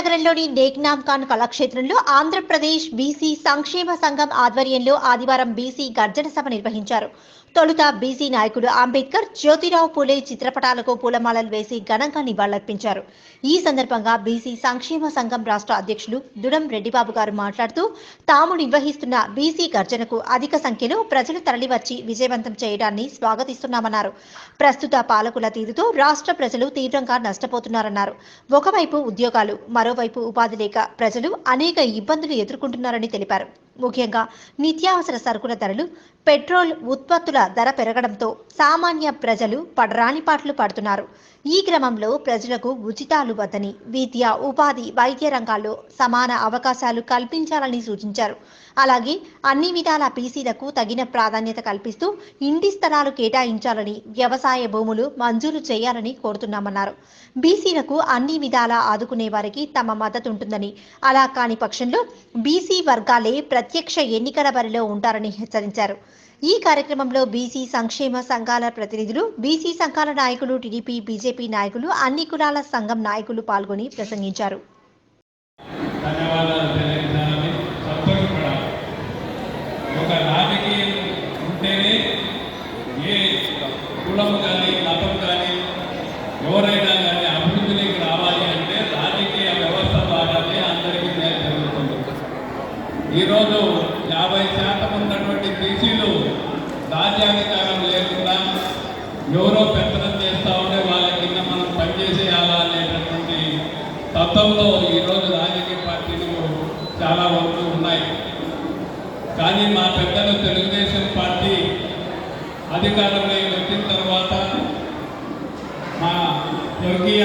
నగరంలోని నేక్నామ్ ఖాన్ కళాక్షేత్రంలో ఆంధ్రప్రదేశ్ బీసీ సంక్షేమ సంఘం ఆధ్వర్యంలో ఆదివారం బీసీ గర్జన సభ నిర్వహించారు. తొలుత బీసీ నాయకుడు అంబేద్కర్ జ్యోతిరావు పూలే చిత్రపటాలకు పూలమాలలు వేసి ఘనంగా నివాళులర్పించారు. ఈ సందర్భంగా బీసీ సంక్షేమ సంఘం రాష్ట్ర అధ్యక్షులు దుడం రెడ్డిబాబు గారు మాట్లాడుతూ తాము నిర్వహిస్తున్న బీసీ గర్జనకు అధిక సంఖ్యలో ప్రజలు తరలివచ్చి విజయవంతం చేయడాన్ని స్వాగతిస్తున్నామన్నారు. ప్రస్తుత పాలకుల తీరుతో రాష్ట్ర ప్రజలు తీవ్రంగా నష్టపోతున్నారన్నారు. ఒకవైపు ఉద్యోగాలు మరోవైపు ఉపాధి లేక ప్రజలు అనేక ఇబ్బందులు ఎదుర్కొంటున్నారని తెలిపారు. ముఖ్యంగా నిత్యావసర సరుకుల ధరలు పెట్రోల్ ఉత్పత్తుల ధర పెరగడంతో సామాన్య ప్రజలు పడరానిపాట్లు పడుతున్నారు. ఈ క్రమంలో ప్రజలకు ఉచితాలు వద్దని విద్య ఉపాధి వైద్య రంగాల్లో సమాన అవకాశాలు కల్పించాలని సూచించారు. అలాగే అన్ని విధాల పీసీలకు తగిన ప్రాధాన్యత కల్పిస్తూ ఇంటి స్థలాలు కేటాయించాలని వ్యవసాయ భూములు మంజూరు చేయాలని కోరుతున్నామన్నారు. బీసీలకు అన్ని విధాలా ఆదుకునే వారికి తమ మద్దతు ఉంటుందని అలా కాని పక్షంలో బీసీ వర్గాలే ప్రత్యక్ష ఎన్నికల బరిలో ఉంటారని హెచ్చరించారు. ఈ కార్యక్రమంలో బీసీ సంక్షేమ సంఘాల ప్రతినిధులు బీసీ సంఘాల నాయకులు టీడీపీ బీజేపీ నాయకులు అన్ని కులాల సంఘం నాయకులు పాల్గొని ప్రసంగించారు. ఈరోజు యాభై శాతం ఉన్నటువంటి బీసీలు రాజ్యాధికారం లేకుండా ఎవరో పెత్తనం చేస్తా ఉంటే వాళ్ళ కింద మనం పనిచేసేయాలా అనేటటువంటి తత్వంలో ఈరోజు రాజకీయ పార్టీలు చాలా వరకు ఉన్నాయి. కానీ మా పెద్దలు తెలుగుదేశం పార్టీ అధికారంలోకి వచ్చిన తర్వాత మా స్వర్గీయ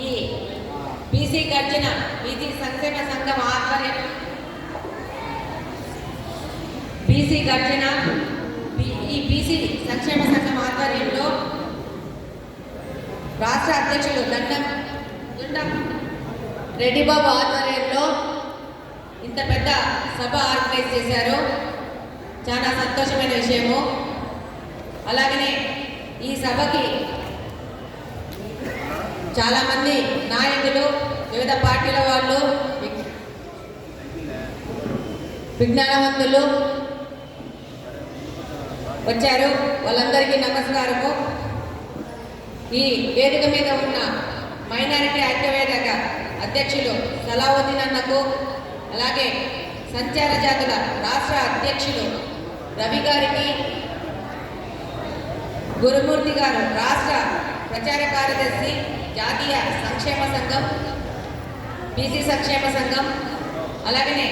ఈ బీసీ గర్జన బీసీ సంక్షేమ సంఘం ఆధ్వర్యం. బీసీ గర్జన ఈ బీసీ సంక్షేమ సంఘం ఆధ్వర్యంలో రాష్ట్ర అధ్యక్షులు దండం దండం రెడ్డిబాబు ఆధ్వర్యంలో ఇంత పెద్ద సభ ఆర్గనైజ్ చేశారు. చాలా సంతోషమైన విషయము. అలాగనే ఈ సభకి చాలామంది నాయకులు వివిధ పార్టీల వాళ్ళు విజ్ఞానవంతులు వచ్చారు. వాళ్ళందరికీ నమస్కారము. ఈ వేదిక మీద ఉన్న మైనారిటీ ఐక్యవేదిక అధ్యక్షులు సలావుద్దీన్ అన్నకు అలాగే సంచార జాతుల రాష్ట్ర అధ్యక్షులు రవి గారికి గురుమూర్తి గారు రాష్ట్ర ప్రచార కార్యదర్శి జాతీయ సంక్షేమ సంఘం బీసీ సంక్షేమ సంఘం అలాగనే